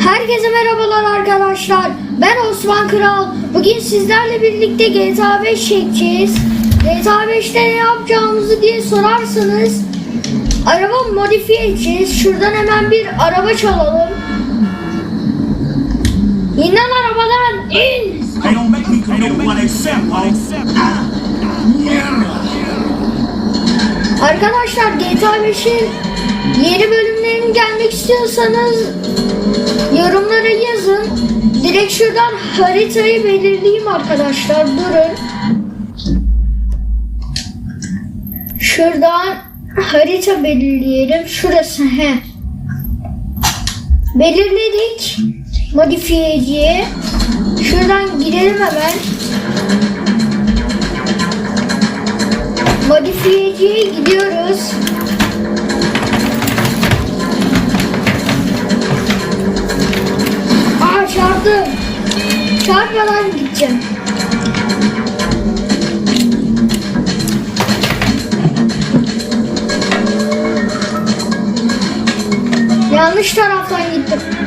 Herkese merhabalar arkadaşlar. Ben Osman Kral. Bugün sizlerle birlikte GTA 5 çekeceğiz. GTA 5'te ne yapacağımızı diye sorarsanız araba modifiye edeceğiz. Şuradan hemen bir araba çalalım. İn arabadan in. Arkadaşlar GTA 5'in yeni bölümlerinin gelmek istiyorsanız yorumlara yazın. Direkt şuradan haritayı belirleyeyim arkadaşlar. Durun. Şuradan harita belirleyelim. Şurası he. Belirledik. Modifiyeciye. Şuradan gidelim hemen. Modifiyeciye gidiyoruz. Çarpmadan gideceğim. Yanlış taraftan gittim.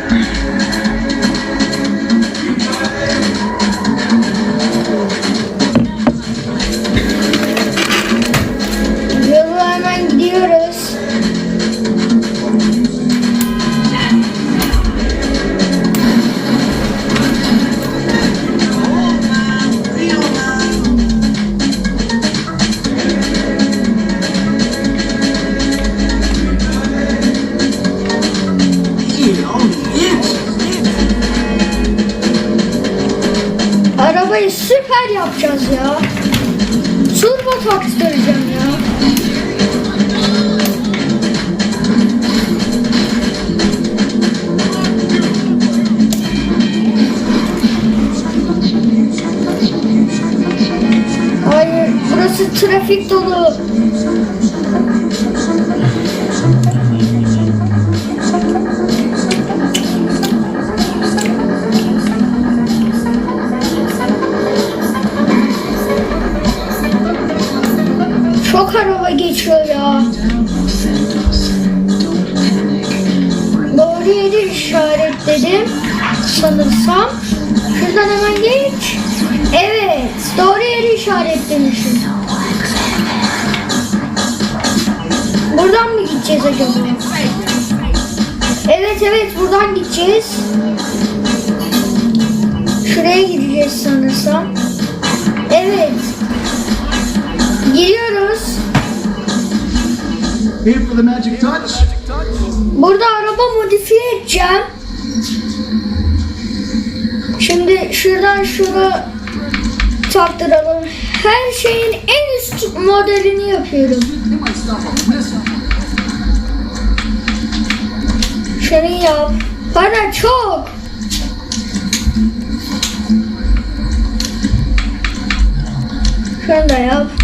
Süper yapacağız ya. Turbo taktıracağım ya. Hayır, burası trafik dolu. Geçiyor ya. Doğru yeri işaretledim sanırsam. Şuradan hemen geç. Evet, doğru yeri işaretlemişim. Buradan mı gideceğiz acaba? Evet evet buradan gideceğiz. Şuraya gideceğiz sanırsam. Here for the magic touch. Burada araba modifiye edeceğim. Şimdi şuradan şunu taktıralım. Her şeyin en üst modelini yapıyorum. Şunu yap. Bana çok. Şunu da yap.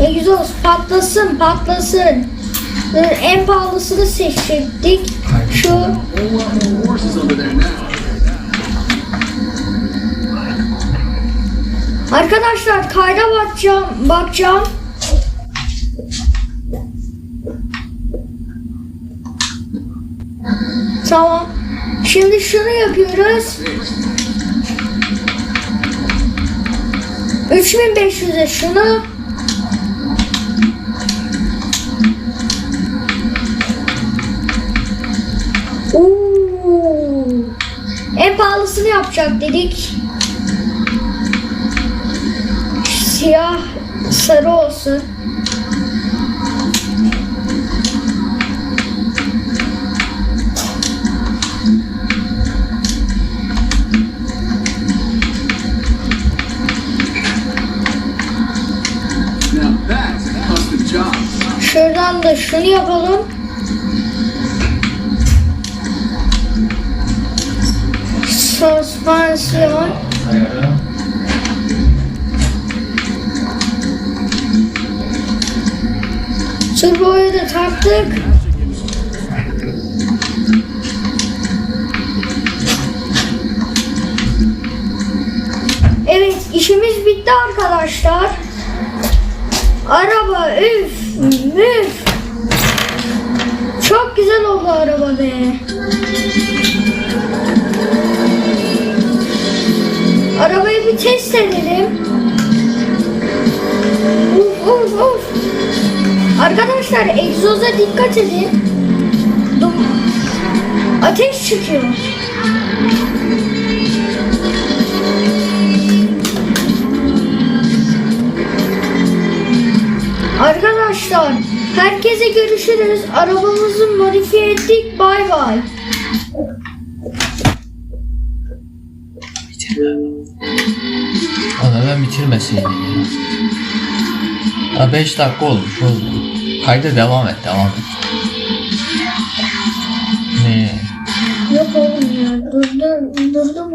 Egzoz patlasın patlasın. Dur, En pahalısını seçecektik. Şu. Arkadaşlar kayda bakacağım. bakacağım. Tamam. Şimdi şunu yapıyoruz. 3500'e şunu. Yapacak dedik. Siyah sarı olsun. Şuradan da şunu yapalım. Süspansiyon. Turboyu da taktık. Evet işimiz bitti arkadaşlar. Araba üf müf. araba be. Uf uf. Arkadaşlar egzoza dikkat edin. Dum- Ateş çıkıyor. Arkadaşlar herkese görüşürüz. Arabamızı modifiye ettik. Bay bay. Lan hemen bitirmeseydin ya. Ha 5 dakika olmuş oldu. Kayda devam et devam et. Ne? Yok oğlum ya. Durdu, durdu mu?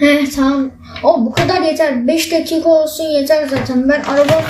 He tamam. O bu kadar yeter. 5 dakika olsun yeter zaten. Ben arabamı